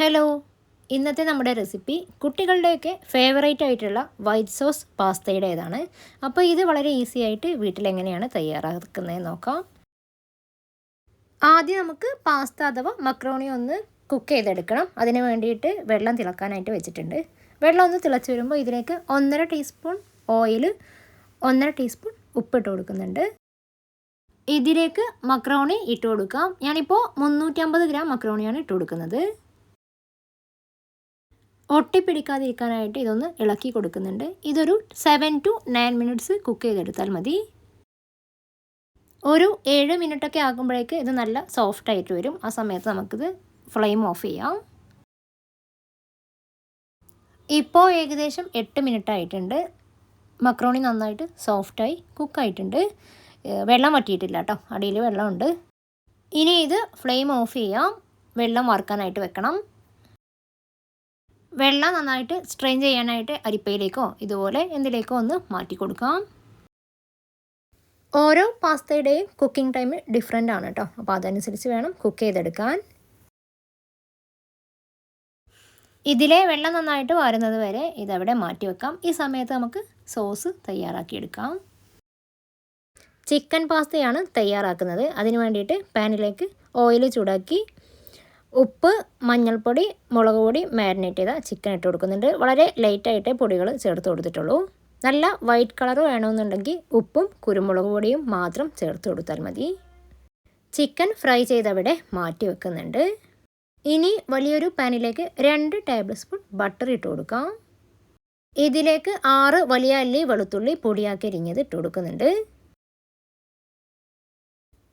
Hello ഇന്നത്തെ നമ്മുടെ recipe കുട്ടികളുടെയൊക്കെ ഫേവറേറ്റ് ആയിട്ടുള്ള വൈറ്റ് സോസ് പാസ്തയുടേതാണ്. അപ്പോൾ ഇത് വളരെ ഈസി ആയിട്ട് വീട്ടിലെങ്ങനെയാണ് തയ്യാറാക്കുന്നത് നോക്കാം. ആദ്യം നമുക്ക് പാസ്ത അഥവാ മക്രോണി ഒന്ന് കുക്ക് ചെയ്തെടുക്കണം. അതിന് വേണ്ടിയിട്ട് വെള്ളം തിളക്കാനായിട്ട് വെച്ചിട്ടുണ്ട്. വെള്ളം ഒന്ന് തിളച്ച് വരുമ്പോൾ ഇതിലേക്ക് ഒന്നര ടീസ്പൂൺ ഓയിൽ ഒന്നര ടീസ്പൂൺ ഉപ്പിട്ട് കൊടുക്കുന്നുണ്ട്. ഇതിലേക്ക് മക്രോണി ഇട്ട് കൊടുക്കാം. ഞാനിപ്പോൾ മുന്നൂറ്റമ്പത് ഗ്രാം മക്രോണിയാണ് ഇട്ട് കൊടുക്കുന്നത്. ഒട്ടിപ്പിടിക്കാതിരിക്കാനായിട്ട് ഇതൊന്ന് ഇളക്കി കൊടുക്കുന്നുണ്ട്. ഇതൊരു seven to nine minutes cook ചെയ്തെടുത്താൽ മതി. ഒരു ഏഴ് മിനിറ്റൊക്കെ ആകുമ്പോഴേക്ക് ഇത് നല്ല സോഫ്റ്റ് ആയിട്ട് വരും. ആ സമയത്ത് നമുക്കിത് ഫ്ലെയിം ഓഫ് ചെയ്യാം. ഇപ്പോൾ ഏകദേശം എട്ട് മിനിറ്റ് ആയിട്ടുണ്ട്. മക്രോണി നന്നായിട്ട് സോഫ്റ്റായി കുക്കായിട്ടുണ്ട് വെള്ളം വറ്റിയിട്ടില്ല കേട്ടോ. അടിയിൽ വെള്ളമുണ്ട്. ഇനി ഇത് ഫ്ലെയിം ഓഫ് ചെയ്യാം. വെള്ളം വറുക്കാനായിട്ട് വെക്കണം. വെള്ളം നന്നായിട്ട് സ്ട്രെയിൻ ചെയ്യാനായിട്ട് അരിപ്പയിലേക്കോ ഇതുപോലെ എന്തിലേക്കോ ഒന്ന് മാറ്റി കൊടുക്കാം. ഓരോ പാസ്തയുടെയും കുക്കിംഗ് ടൈം ഡിഫറെന്റ് ആണ് കേട്ടോ അപ്പോൾ അതനുസരിച്ച് വേണം കുക്ക് ചെയ്തെടുക്കാൻ. ഇതിലെ വെള്ളം നന്നായിട്ട് വാരുന്നത് വരെ ഇതവിടെ മാറ്റി വെക്കാം. ഈ സമയത്ത് നമുക്ക് സോസ് തയ്യാറാക്കിയെടുക്കാം ചിക്കൻ പാസ്തയാണ് തയ്യാറാക്കുന്നത്. അതിന് വേണ്ടിയിട്ട് പാനിലേക്ക് ഓയിൽ ചൂടാക്കി ഉപ്പ് മഞ്ഞൾപ്പൊടി മുളക് പൊടി മാരിനേറ്റ് ചെയ്ത ചിക്കൻ ഇട്ട് കൊടുക്കുന്നുണ്ട്. വളരെ ലൈറ്റായിട്ടേ പൊടികൾ ചേർത്ത് കൊടുത്തിട്ടുള്ളൂ. നല്ല വൈറ്റ് കളർ വേണമെന്നുണ്ടെങ്കിൽ ഉപ്പും കുരുമുളക് പൊടിയും മാത്രം ചേർത്ത് കൊടുത്താൽ മതി. ചിക്കൻ ഫ്രൈ ചെയ്തവിടെ മാറ്റി വെക്കുന്നുണ്ട്. ഇനി വലിയൊരു പാനിലേക്ക് രണ്ട് ടേബിൾ സ്പൂൺ ബട്ടർ ഇട്ട് കൊടുക്കാം. ഇതിലേക്ക് ആറ് വലിയ അല്ലി വെളുത്തുള്ളി പൊടിയാക്കി അരിഞ്ഞത് ഇട്ട് കൊടുക്കുന്നുണ്ട്.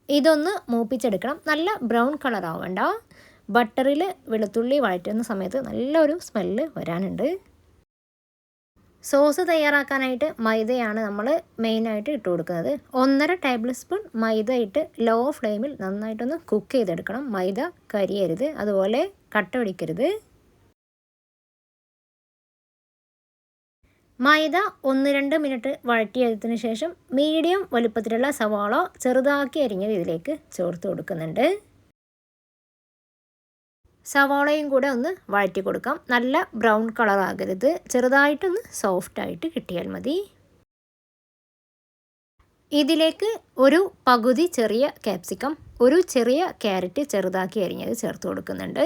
ഇതൊന്ന് മൂപ്പിച്ചെടുക്കണം. നല്ല ബ്രൗൺ കളർ ആവണ്ട. ബട്ടറിൽ വെളുത്തുള്ളി വഴറ്റുന്ന സമയത്ത് നല്ലൊരു സ്മെല്ല് വരാനുണ്ട്. സോസ് തയ്യാറാക്കാനായിട്ട് മൈദയാണ് നമ്മൾ മെയിനായിട്ട് ഇട്ട് കൊടുക്കുന്നത്. ഒന്നര ടേബിൾ സ്പൂൺ മൈദ ഇട്ട് ലോ ഫ്ലെയിമിൽ നന്നായിട്ടൊന്ന് കുക്ക് ചെയ്തെടുക്കണം. മൈദ കരിയരുത് അതുപോലെ കട്ട പിടിക്കരുത്. മൈദ ഒന്ന് രണ്ട് മിനിറ്റ് വഴറ്റിയതിന് ശേഷം മീഡിയം വലുപ്പത്തിലുള്ള സവാള ചെറുതാക്കി അരിഞ്ഞത് ഇതിലേക്ക് ചേർത്ത് കൊടുക്കുന്നുണ്ട്. സവാളയും കൂടെ ഒന്ന് വഴറ്റി കൊടുക്കാം. നല്ല ബ്രൗൺ കളർ ആകരുത്. ചെറുതായിട്ടൊന്ന് സോഫ്റ്റായിട്ട് കിട്ടിയാൽ മതി. ഇതിലേക്ക് ഒരു പകുതി ചെറിയ ക്യാപ്സിക്കം ഒരു ചെറിയ ക്യാരറ്റ് ചെറുതാക്കി അരിഞ്ഞത് ചേർത്ത് കൊടുക്കുന്നുണ്ട്.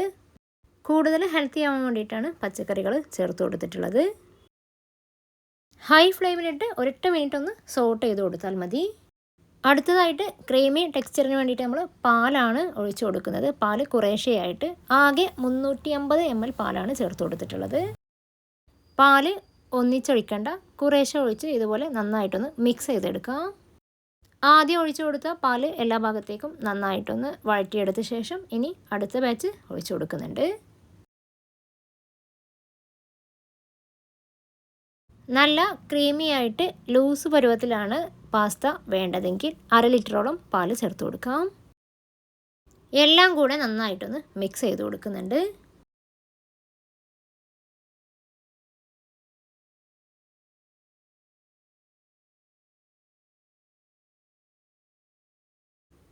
കൂടുതൽ ഹെൽത്തി ആവാൻ വേണ്ടിയിട്ടാണ് പച്ചക്കറികൾ ചേർത്ത് കൊടുത്തിട്ടുള്ളത്. ഹൈ ഫ്ലെയിമിലിട്ട് ഒരൊറ്റ മിനിറ്റ് ഒന്ന് സോട്ട് ചെയ്ത് കൊടുത്താൽ മതി. അടുത്തതായിട്ട് ക്രീമി ടെക്സ്ചറിന് വേണ്ടിയിട്ട് നമ്മൾ പാലാണ് ഒഴിച്ചു കൊടുക്കുന്നത്. പാൽ കുറേശ്ശെയായിട്ട് ആകെ മുന്നൂറ്റി അമ്പത് എം എൽ പാലാണ് ചേർത്ത് കൊടുത്തിട്ടുള്ളത്. പാൽ ഒന്നിച്ചൊഴിക്കേണ്ട. കുറേശ്ശെ ഒഴിച്ച് ഇതുപോലെ നന്നായിട്ടൊന്ന് മിക്സ് ചെയ്തെടുക്കാം ആദ്യം ഒഴിച്ചു കൊടുത്ത പാൽ എല്ലാ ഭാഗത്തേക്കും നന്നായിട്ടൊന്ന് വഴറ്റിയെടുത്ത ശേഷം ഇനി അടുത്ത ബാച്ച് ഒഴിച്ചു കൊടുക്കുന്നുണ്ട്. നല്ല ക്രീമി ആയിട്ട് ലൂസ് പരുവത്തിലാണ് പാസ്ത വേണ്ടതെങ്കിൽ അര ലിറ്ററോളം പാൽ ചേർത്ത് കൊടുക്കാം. എല്ലാം കൂടെ നന്നായിട്ടൊന്ന് മിക്സ് ചെയ്ത് കൊടുക്കുന്നുണ്ട്.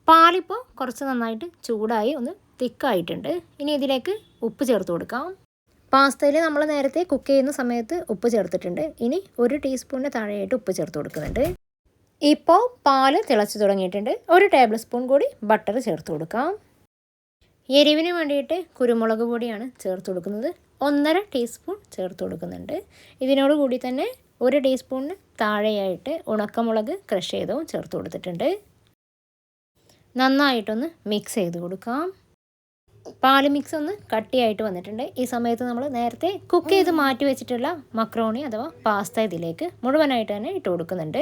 പാലിപ്പോൾ കുറച്ച് നന്നായിട്ട് ചൂടായി ഒന്ന് തിക്കായിട്ടുണ്ട് ഇനി ഇതിലേക്ക് ഉപ്പ് ചേർത്ത് കൊടുക്കാം. പാസ്തയിൽ നമ്മൾ നേരത്തെ കുക്ക് ചെയ്യുന്ന സമയത്ത് ഉപ്പ് ചേർത്തിട്ടുണ്ട്. ഇനി ഒരു ടീസ്പൂണിന് താഴെയായിട്ട് ഉപ്പ് ചേർത്ത് കൊടുക്കുന്നുണ്ട്. ഇപ്പോൾ പാൽ തിളച്ച് തുടങ്ങിയിട്ടുണ്ട്. ഒരു ടേബിൾ സ്പൂൺ കൂടി ബട്ടർ ചേർത്ത് കൊടുക്കാം. എരിവിന് വേണ്ടിയിട്ട് കുരുമുളക് പൊടിയാണ് ചേർത്ത് കൊടുക്കുന്നത്. ഒന്നര ടീസ്പൂൺ ചേർത്ത് കൊടുക്കുന്നുണ്ട്. ഇതിനോട് കൂടി തന്നെ ഒരു ടീസ്പൂണിന് താഴെയായിട്ട് ഉണക്കമുളക് ക്രഷ് ചെയ്തതും ചേർത്ത് കൊടുത്തിട്ടുണ്ട്. നന്നായിട്ടൊന്ന് മിക്സ് ചെയ്ത് കൊടുക്കാം. പാൽ മിക്സ് ഒന്ന് കട്ടിയായിട്ട് വന്നിട്ടുണ്ട്. ഈ സമയത്ത് നമ്മൾ നേരത്തെ കുക്ക് ചെയ്ത് മാറ്റി വെച്ചിട്ടുള്ള മക്രോണി അഥവാ പാസ്ത ഇതിലേക്ക് മുഴുവനായിട്ട് തന്നെ ഇട്ട് കൊടുക്കുന്നുണ്ട്.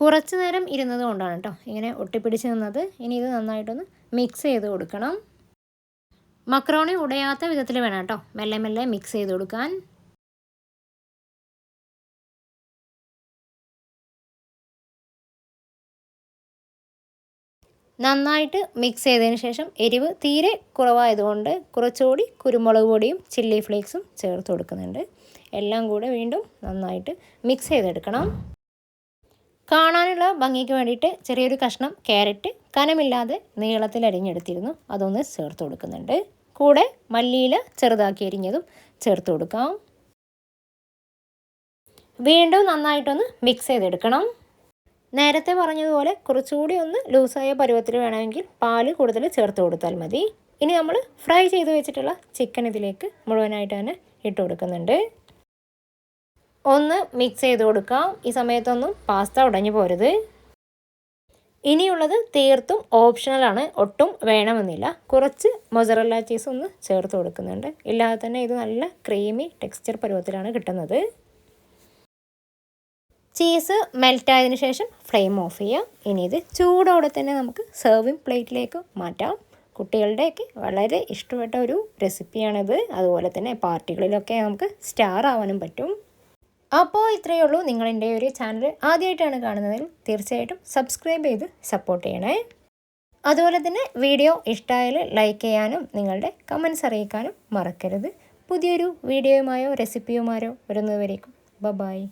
കുറച്ച് നേരം ഇരുന്നത് കൊണ്ടാണ് കേട്ടോ ഇങ്ങനെ ഒട്ടിപ്പിടിച്ച് നിന്നത്. ഇനി ഇത് നന്നായിട്ടൊന്ന് മിക്സ് ചെയ്ത് കൊടുക്കണം. മക്രോണി ഉടയാത്ത വിധത്തിൽ വേണം കേട്ടോ മെല്ലെ മെല്ലെ മിക്സ് ചെയ്ത് കൊടുക്കാൻ. നന്നായിട്ട് മിക്സ് ചെയ്തതിന് ശേഷം എരിവ് തീരെ കുറവായതുകൊണ്ട് കുറച്ചുകൂടി കുരുമുളക് പൊടിയും ചില്ലി ഫ്ലേക്സും ചേർത്ത് കൊടുക്കുന്നുണ്ട്. എല്ലാം കൂടെ വീണ്ടും നന്നായിട്ട് മിക്സ് ചെയ്തെടുക്കണം. കാണാനുള്ള ഭംഗിക്ക് വേണ്ടിയിട്ട് ചെറിയൊരു കഷ്ണം ക്യാരറ്റ് കനമില്ലാതെ നീളത്തിൽ അരിഞ്ഞെടുത്തിരുന്നു. അതൊന്ന് ചേർത്ത് കൊടുക്കുന്നുണ്ട്. കൂടെ മല്ലിയില ചെറുതാക്കി അരിഞ്ഞതും ചേർത്ത് കൊടുക്കാം. വീണ്ടും നന്നായിട്ടൊന്ന് മിക്സ് ചെയ്തെടുക്കണം. നേരത്തെ പറഞ്ഞതുപോലെ കുറച്ചുകൂടി ഒന്ന് ലൂസായ പരുവത്തിൽ വേണമെങ്കിൽ പാൽ കൂടുതൽ ചേർത്ത് കൊടുത്താൽ മതി. ഇനി നമ്മൾ ഫ്രൈ ചെയ്ത് വെച്ചിട്ടുള്ള ചിക്കൻ ഇതിലേക്ക് മുഴുവനായിട്ട് തന്നെ ഇട്ട് കൊടുക്കുന്നുണ്ട്. ഒന്ന് മിക്സ് ചെയ്ത് കൊടുക്കാം. ഈ സമയത്തൊന്നും പാസ്ത ഉടഞ്ഞു പോരുത്. ഇനിയുള്ളത് തീർത്തും ഓപ്ഷണലാണ് ഒട്ടും വേണമെന്നില്ല. കുറച്ച് മൊസറല്ല ചീസ് ഒന്ന് ചേർത്ത് കൊടുക്കുന്നുണ്ട്. ഇല്ലാതെ തന്നെ ഇത് നല്ല ക്രീമി ടെക്സ്ചർ പരുവത്തിലാണ് കിട്ടുന്നത്. ചീസ് മെൽറ്റായതിനു ശേഷം ഫ്ലെയിം ഓഫ് ചെയ്യുക ഇനി ഇത് ചൂടോടെ തന്നെ നമുക്ക് സെർവിങ് പ്ലേറ്റിലേക്ക് മാറ്റാം. കുട്ടികളുടെയൊക്കെ വളരെ ഇഷ്ടപ്പെട്ട ഒരു റെസിപ്പിയാണിത് അതുപോലെ തന്നെ പാർട്ടികളിലൊക്കെ നമുക്ക് സ്റ്റാർ ആവാനും പറ്റും. അപ്പോൾ ഇത്രയേ ഉള്ളൂ. നിങ്ങളെന്റെ ഒരു ചാനൽ ആദ്യമായിട്ടാണ് കാണുന്നതിൽ തീർച്ചയായിട്ടും സബ്സ്ക്രൈബ് ചെയ്ത് സപ്പോർട്ട് ചെയ്യണേ. അതുപോലെ തന്നെ വീഡിയോ ഇഷ്ടമായാൽ ലൈക്ക് ചെയ്യാനും നിങ്ങളുടെ കമൻസ് അറിയിക്കാനും മറക്കരുത്. പുതിയൊരു വീഡിയോയുമായോ റെസിപ്പിയുമായോ വരുന്നതുവരേക്കും. ബ ബായ്